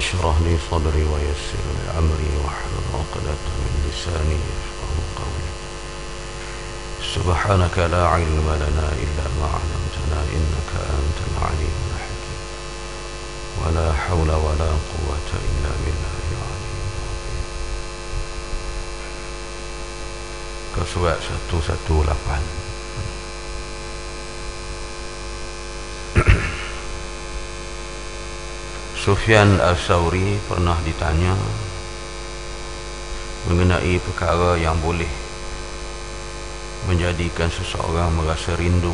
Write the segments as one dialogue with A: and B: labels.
A: اشرح لي صدري ويسر لي أمري واحلل عقدة من لساني يفقه قولي. سبحانك لا علم لنا إلا ما علمتنا إنك أنت العليم الحكيم. ولا حول ولا قوة إلا بالله العلي العظيم Kesuat 118 Sufyan Al-Sawri pernah ditanya mengenai perkara yang boleh menjadikan seseorang merasa rindu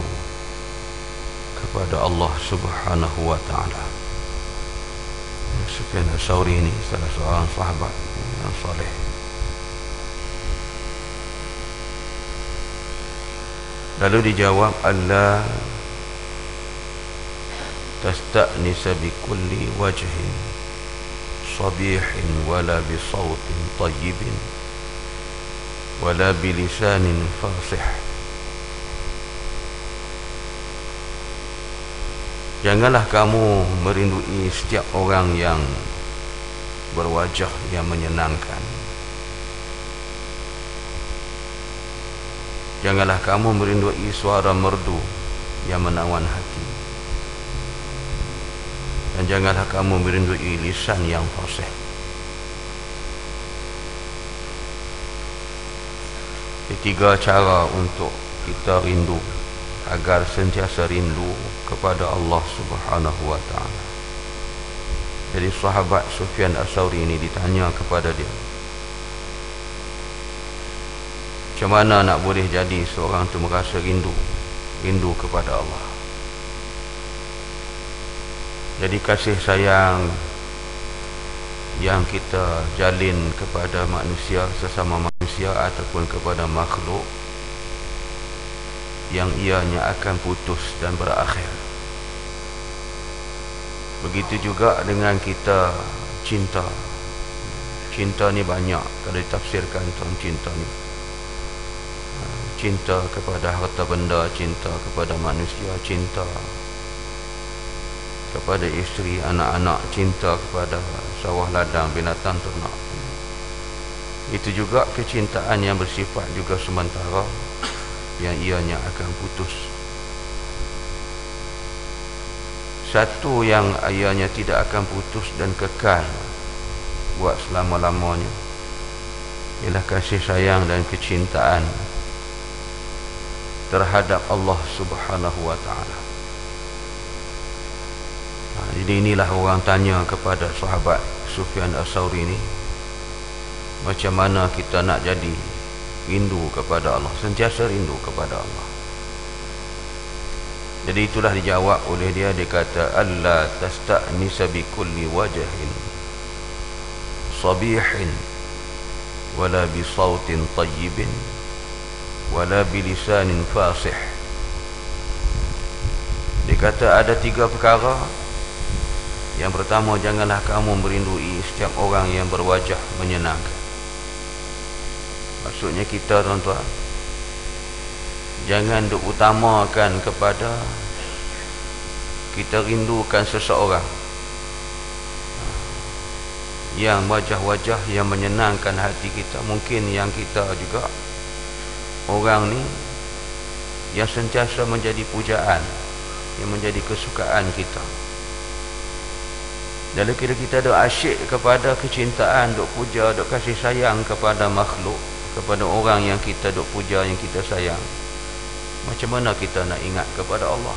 A: kepada Allah Subhanahu wa taala. Sufyan Al-Sawri ini salah seorang sahabat yang soleh. Lalu dijawab Allah تستأنس بكل وجه صبيح ولا بصوت طيب ولا بلسان فاصح Janganlah kamu merindui setiap orang yang berwajah yang menyenangkan. Janganlah kamu merindui suara merdu yang menawan hati. Dan janganlah kamu merindui lisan yang fasih. Ini tiga cara untuk kita rindu Agar sentiasa rindu kepada Allah subhanahu wa ta'ala. Jadi sahabat Sufyan As-Sawri ini ditanya kepada dia Macam mana nak boleh jadi seorang itu merasa rindu Rindu kepada Allah jadi kasih sayang yang kita jalin kepada manusia sesama manusia ataupun kepada makhluk yang ianya akan putus dan berakhir. Begitu juga dengan kita cinta. Cinta ni banyak kalau ditafsirkan tentang cinta ni. Cinta kepada harta benda, cinta kepada manusia, cinta kepada isteri, anak-anak, cinta kepada sawah ladang, binatang ternak. Itu juga kecintaan yang bersifat juga sementara yang ianya akan putus. Satu yang ianya tidak akan putus dan kekal buat selama-lamanya ialah kasih sayang dan kecintaan terhadap Allah Subhanahu wa taala. Jadi inilah orang tanya kepada sahabat Sufyan As-Sawri ini Macam mana kita nak jadi rindu kepada Allah Sentiasa rindu kepada Allah. Jadi itulah dijawab oleh dia Dia kata Allah tasta'nisa bi kulli wajahin Sabihin Wala bi sautin tayyibin Wala bi lisanin fasih. Dia kata ada tiga perkara yang pertama janganlah kamu merindui setiap orang yang berwajah menyenangkan. Maksudnya kita tuan-tuan jangan duk utamakan kepada kita rindukan seseorang yang wajah-wajah yang menyenangkan hati kita mungkin yang kita juga orang ni yang sentiasa menjadi pujaan yang menjadi kesukaan kita dan kira kita ada asyik kepada kecintaan, duk puja, duk kasih sayang kepada makhluk, kepada orang yang kita duk puja, yang kita sayang. Macam mana kita nak ingat kepada Allah?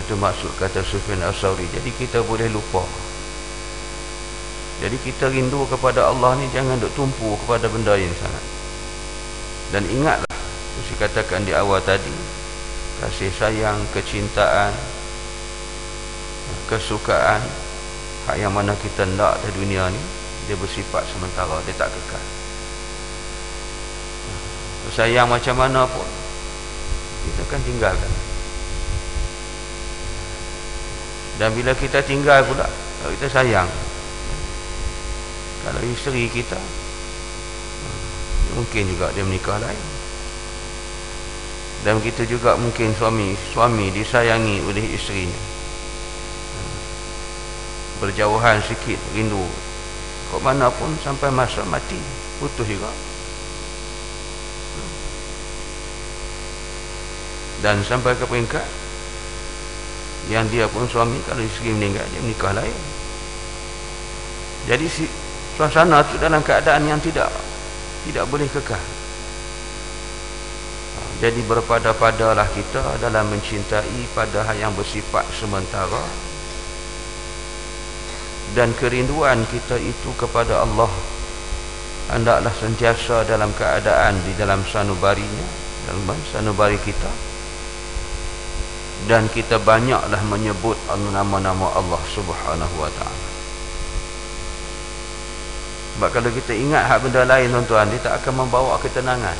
A: Itu maksud kata Sufyan As-Sawri. Jadi kita boleh lupa. Jadi kita rindu kepada Allah ni jangan duk tumpu kepada benda yang sangat. Dan ingatlah, saya katakan di awal tadi, kasih sayang, kecintaan, kesukaan hak yang mana kita nak di dunia ni dia bersifat sementara dia tak kekal. Sayang macam mana pun kita akan tinggalkan. Dan bila kita tinggal pula kita sayang kalau isteri kita mungkin juga dia menikah lain. Dan begitu juga mungkin suami suami disayangi oleh isterinya berjauhan sikit rindu. Kok mana pun sampai masa mati putus juga. Dan sampai ke peringkat yang dia pun suami kalau isteri meninggal dia menikah lain. Jadi si suasana itu dalam keadaan yang tidak tidak boleh kekal. Jadi berpada-padalah kita dalam mencintai pada yang bersifat sementara dan kerinduan kita itu kepada Allah. Hendaklah sentiasa dalam keadaan di dalam sanubarinya dalam sanubari kita. Dan kita banyaklah menyebut nama-nama Allah Subhanahu wa taala. Sebab kalau kita ingat hak benda lain tuan-tuan Dia tak akan membawa ketenangan.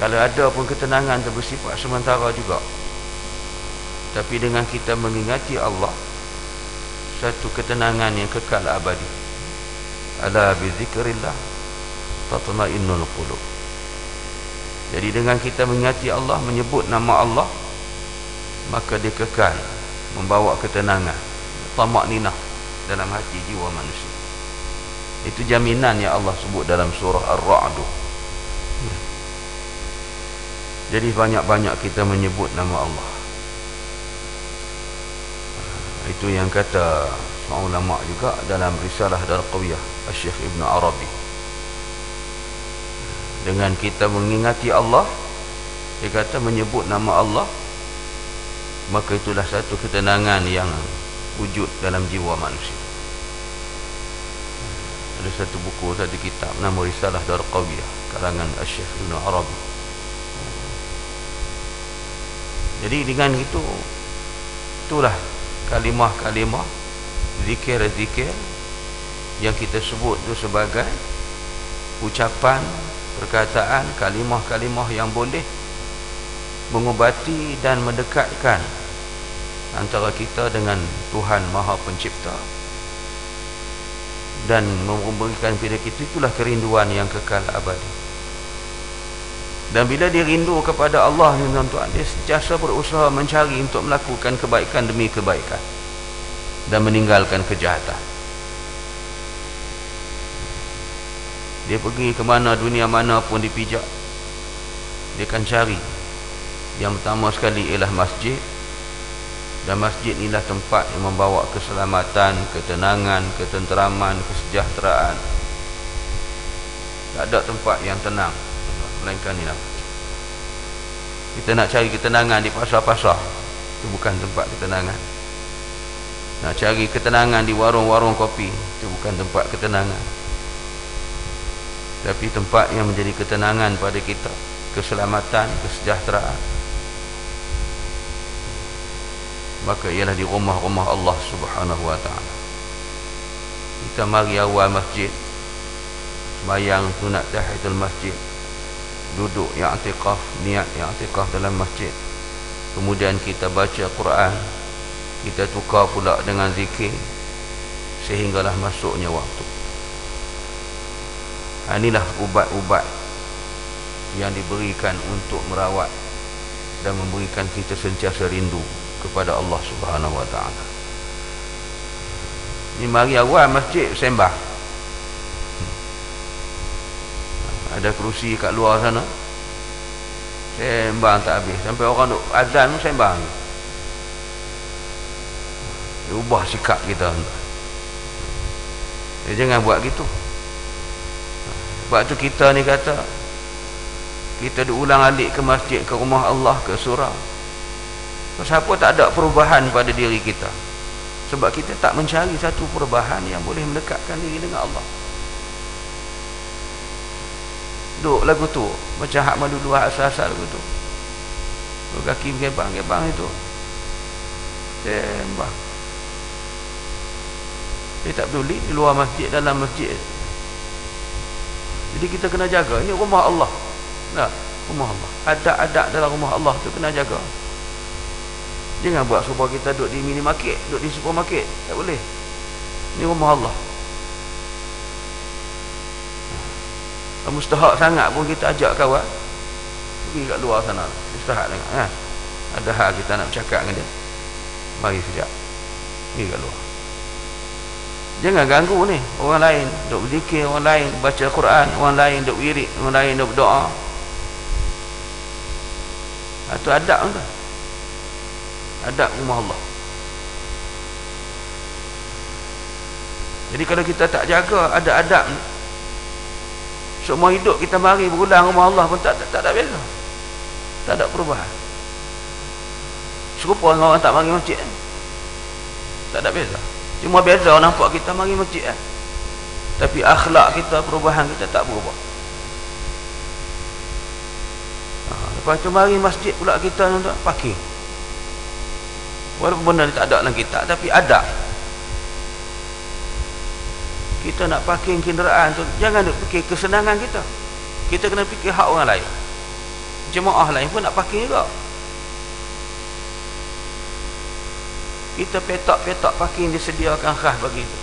A: Kalau ada pun ketenangan itu bersifat sementara juga. Tapi dengan kita mengingati Allah Satu ketenangan yang kekal abadi Ala bizikrillah Tatma'innul qulub Jadi dengan kita mengingati Allah Menyebut nama Allah Maka dia kekal Membawa ketenangan Tamak ninah Dalam hati jiwa manusia itu jaminan yang Allah sebut dalam surah Ar-Ra'd. Jadi banyak-banyak kita menyebut nama Allah. Itu yang kata ulama juga dalam risalah Darqawiyah Syekh Ibn Arabi. Dengan kita mengingati Allah, dia kata menyebut nama Allah, maka itulah satu ketenangan yang wujud dalam jiwa manusia ada satu buku satu kitab nama Risalah Darqawiyah karangan Syekh Ibn Arabi jadi dengan itu itulah kalimah-kalimah zikir-zikir yang kita sebut itu sebagai ucapan perkataan kalimah-kalimah yang boleh mengubati dan mendekatkan antara kita dengan Tuhan Maha Pencipta. Dan memberikan kepada kita itulah kerinduan yang kekal abadi dan bila dia rindu kepada Allah tuan-tuan dia sentiasa berusaha mencari untuk melakukan kebaikan demi kebaikan dan meninggalkan kejahatan. Dia pergi ke mana dunia mana pun dipijak dia akan cari. Yang pertama sekali ialah masjid. Dan masjid inilah tempat yang membawa keselamatan, ketenangan, ketenteraman, kesejahteraan. Tak ada tempat yang tenang melainkan ini. Kita nak cari ketenangan di pasar-pasar, itu bukan tempat ketenangan. Nak cari ketenangan di warung-warung kopi, itu bukan tempat ketenangan. Tapi tempat yang menjadi ketenangan pada kita, keselamatan, kesejahteraan maka ialah di rumah-rumah Allah Subhanahu wa taala. Kita mari awal masjid sembahyang sunat tahiyatul masjid. Duduk yang i'tikaf, niat yang i'tikaf dalam masjid. Kemudian kita baca Quran. Kita tukar pula dengan zikir sehinggalah masuknya waktu. Inilah ubat-ubat yang diberikan untuk merawat dan memberikan kita sentiasa rindu kepada Allah Subhanahu wa taala. Ni mari awal masjid sembah. Ada kerusi kat luar sana. Sembah tak habis sampai orang duk azan pun sembah. Dia ubah sikap kita. Dia jangan buat gitu. Sebab tu kita ni kata kita diulang alik ke masjid ke rumah Allah ke surau Siapa tak ada perubahan pada diri kita Sebab kita tak mencari satu perubahan Yang boleh mendekatkan diri dengan Allah Duk lagu tu. Macam hak madulu hak asal-asal lagu tu. Kaki gebang-gebang itu. Tembak Dia tak peduli Di luar masjid Dalam masjid. Jadi kita kena jaga. Ini rumah Allah. Nah, Rumah Allah. Adat-adat dalam rumah Allah tu kena jaga. Jangan buat supaya kita duduk di minimarket, duduk di supermarket. Tak boleh. Ini rumah Allah. Mustahak sangat pun kita ajak kawan pergi kat luar sana. Mustahak tengok ha? ada hal kita nak bercakap dengan dia. Mari sekejap. Pergi kat luar. Jangan ganggu ni. Orang lain duk berzikir orang lain baca Quran orang lain duk wirid orang lain duk berdoa. Itu ha, adab tu adab rumah Allah. Jadi kalau kita tak jaga ada adab ni semua hidup kita mari berulang rumah Allah pun tak tak, tak ada beza. Tak ada perubahan. Serupa dengan orang tak mari masjid. Tak ada beza. Cuma beza nampak kita mari masjid kan. Tapi akhlak kita, perubahan kita tak berubah. Ha, lepas tu mari masjid pula kita parking. Walaupun benda tak ada dalam kita, tapi ada kita nak parking kenderaan tu jangan duk fikir kesenangan kita. Kita kena fikir hak orang lain. Jemaah lain pun nak parking juga. Kita petak-petak parking disediakan khas bagi itu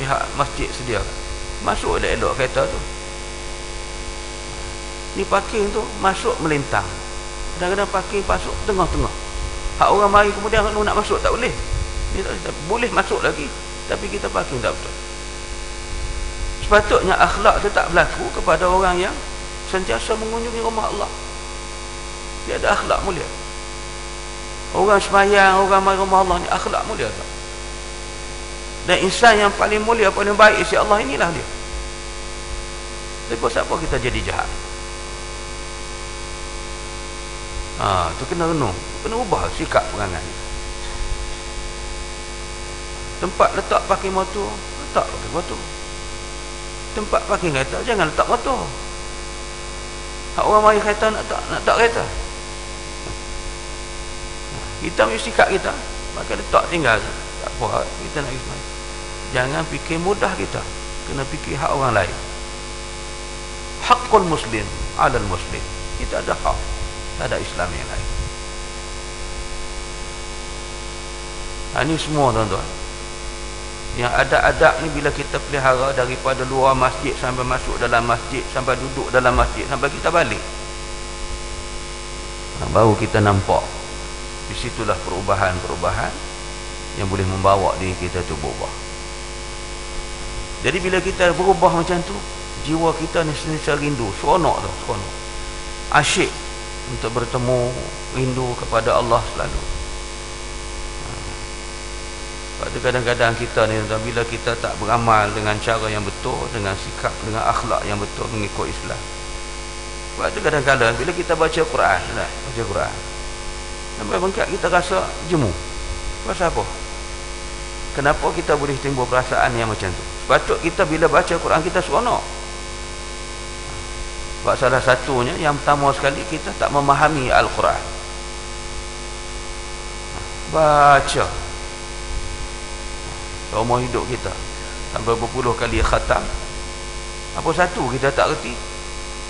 A: pihak masjid sediakan. Masuk elok-elok kereta tu. Ni parking tu masuk melintang. Kadang-kadang parking masuk tengah-tengah. Hak orang mari kemudian nak masuk tak boleh. Ni tak, boleh. Masuk lagi. Tapi kita parking tak betul sepatutnya akhlak itu tak berlaku kepada orang yang sentiasa mengunjungi rumah Allah. Dia ada akhlak mulia. Orang semayang, orang mari rumah Allah ni akhlak mulia tak? dan insan yang paling mulia, paling baik isi Allah inilah dia. Tapi siapa kita jadi jahat? Ha, tu kena renung. Kena ubah sikap perangai. Tempat letak pakai motor letak pakai motor tempat parking kereta jangan letak motor. Hak orang mari kereta nak tak nak tak kereta? Kita mesti sikap kita maka letak tinggal tak apa kita nak pergi jangan fikir mudah kita. Kena fikir hak orang lain. Hakul muslim alal muslim. Kita ada hak. Tak ada Islam yang lain. Ini semua tuan-tuan yang ada adab ni bila kita pelihara daripada luar masjid sampai masuk dalam masjid sampai duduk dalam masjid sampai kita balik. Baru kita nampak. Di situlah perubahan-perubahan yang boleh membawa diri kita tu berubah. Jadi bila kita berubah macam tu jiwa kita ni sentiasa rindu. Seronok tu seronok. Asyik untuk bertemu rindu kepada Allah selalu sebab kadang-kadang kita ni bila kita tak beramal dengan cara yang betul, dengan sikap, dengan akhlak yang betul mengikut Islam. Sebab tu kadang-kadang bila kita baca Quran, nah, baca Quran. Sampai bengkak kita rasa jemu. Pasal apa? Kenapa kita boleh timbul perasaan yang macam tu? Sepatut kita bila baca Quran kita seronok. Sebab salah satunya yang pertama sekali kita tak memahami Al-Quran. Baca seumur hidup kita. Sampai berpuluh kali khatam. Apa satu kita tak reti?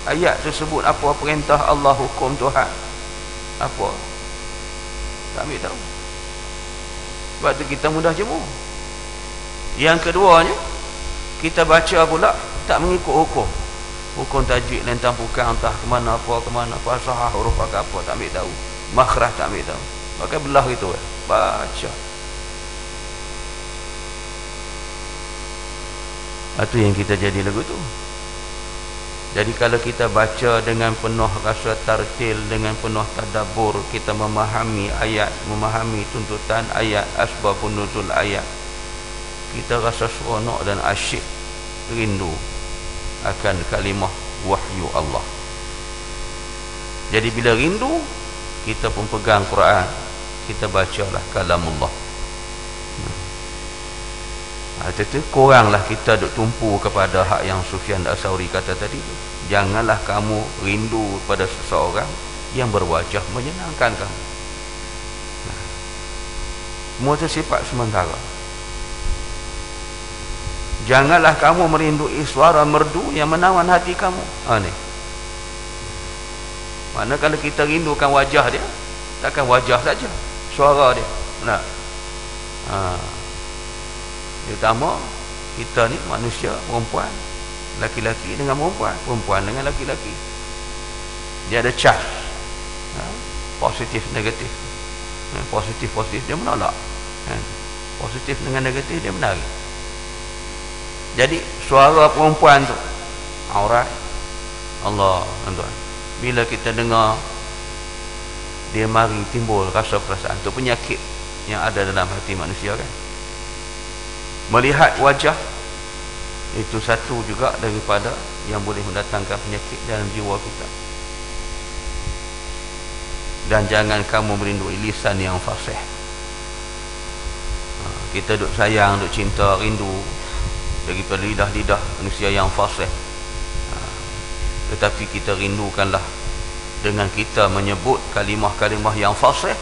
A: Ayat tersebut apa perintah Allah hukum Tuhan? Apa? Tak ambil tahu. Sebab tu kita mudah jemu. Yang keduanya kita baca pula tak mengikut hukum. Hukum tajwid lentang bukan entah ke mana apa ke mana fasahah huruf apa, apa tak ambil tahu. Makhraj tak ambil tahu. Maka belah gitu baca itu yang kita jadi lagu tu. Jadi kalau kita baca dengan penuh rasa tartil dengan penuh tadabur kita memahami ayat memahami tuntutan ayat asbab nuzul ayat kita rasa seronok dan asyik rindu akan kalimah wahyu Allah. Jadi bila rindu kita pun pegang Quran kita bacalah kalamullah ha, Tentu kuranglah kita duk tumpu kepada hak yang Sufyan Asauri kata tadi tu. Janganlah kamu rindu pada seseorang yang berwajah menyenangkan kamu. Nah. Semua itu sifat sementara. Janganlah kamu merindui suara merdu yang menawan hati kamu. Ha ni. Mana kalau kita rindukan wajah dia, takkan wajah saja, suara dia. Nah. Ha. Terutama kita ni manusia perempuan. Laki-laki dengan perempuan. Perempuan dengan laki-laki dia ada charge. Ha? positif negatif. Ha? positif positif dia menolak. Ha? positif dengan negatif dia menarik jadi suara perempuan tu aurat Allah tuan bila kita dengar dia mari timbul rasa perasaan tu penyakit yang ada dalam hati manusia kan melihat wajah itu satu juga daripada yang boleh mendatangkan penyakit dalam jiwa kita. Dan jangan kamu merindui lisan yang fasih. Ha, kita duk sayang, duk cinta, rindu daripada lidah-lidah manusia yang fasih. Ha, tetapi kita rindukanlah dengan kita menyebut kalimah-kalimah yang fasih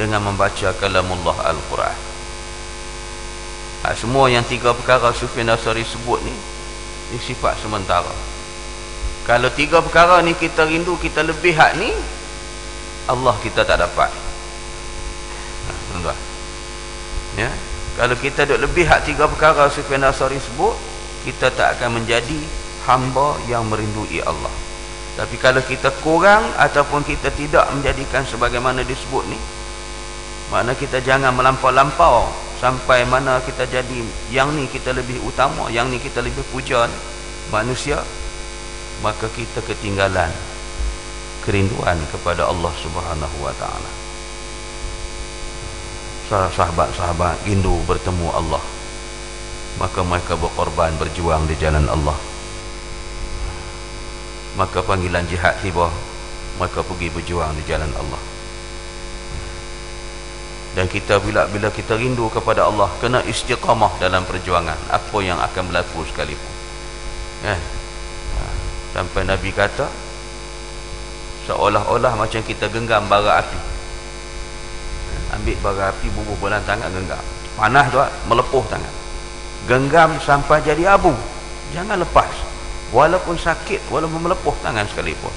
A: dengan membaca kalamullah Al-Quran ha, semua yang tiga perkara Sufyan Nasari sebut ni ni sifat sementara. Kalau tiga perkara ni kita rindu kita lebih hak ni Allah kita tak dapat. Ha, ya? Kalau kita duk lebih hak tiga perkara Sufyan Nasari sebut kita tak akan menjadi hamba yang merindui Allah. Tapi kalau kita kurang ataupun kita tidak menjadikan sebagaimana disebut ni makna kita jangan melampau-lampau sampai mana kita jadi yang ni kita lebih utama yang ni kita lebih puja ni, manusia maka kita ketinggalan kerinduan kepada Allah Subhanahu wa taala. Sahabat-sahabat rindu bertemu Allah. Maka mereka berkorban berjuang di jalan Allah. Maka panggilan jihad tiba. Mereka pergi berjuang di jalan Allah dan kita bila bila kita rindu kepada Allah kena istiqamah dalam perjuangan. Apa yang akan berlaku sekalipun. Kan ha. sampai Nabi kata seolah-olah macam kita genggam bara api. Ambil bara api bubuh bolan tangan genggam. Panas tu melepuh tangan genggam sampai jadi abu. Jangan lepas. Walaupun sakit walaupun melepuh tangan sekalipun.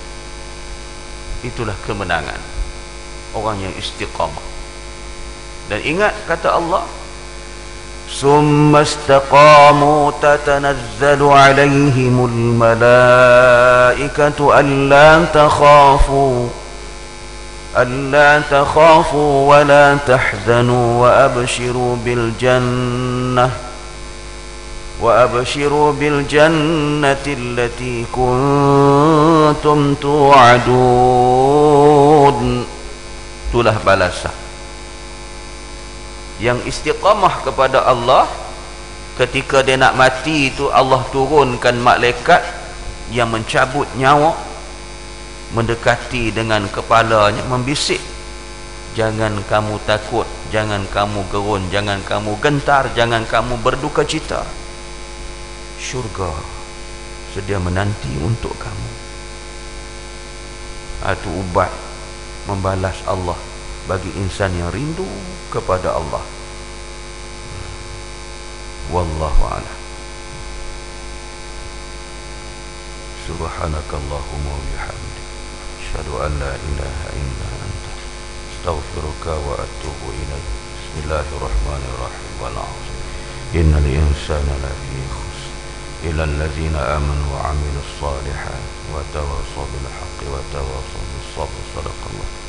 A: Itulah kemenangan. Orang yang istiqamah Dan ingat kata Allah ثم استقاموا تتنزل عليهم الملائكة ألا تخافوا ألا تخافوا ولا تحزنوا وأبشروا بالجنة وأبشروا بالجنة التي كنتم توعدون Itulah balasan. Yang istiqamah kepada Allah ketika dia nak mati itu Allah turunkan malaikat yang mencabut nyawa mendekati dengan kepalanya membisik. Jangan kamu takut jangan kamu gerun jangan kamu gentar jangan kamu berduka cita. Syurga sedia menanti untuk kamu. Itu ubat membalas Allah bagi insan yang rindu kepada Allah wallahu a'lam subhanakallahumma wa bihamdika asyhadu an la ilaha illa anta astaghfiruka wa atubu ilaik bismillahirrahmanirrahim wal 'asr innal insana lafi khusr illa allazina amanu wa 'amilus salihat wa tawassaw bil haqqi wa tawassaw bis sabr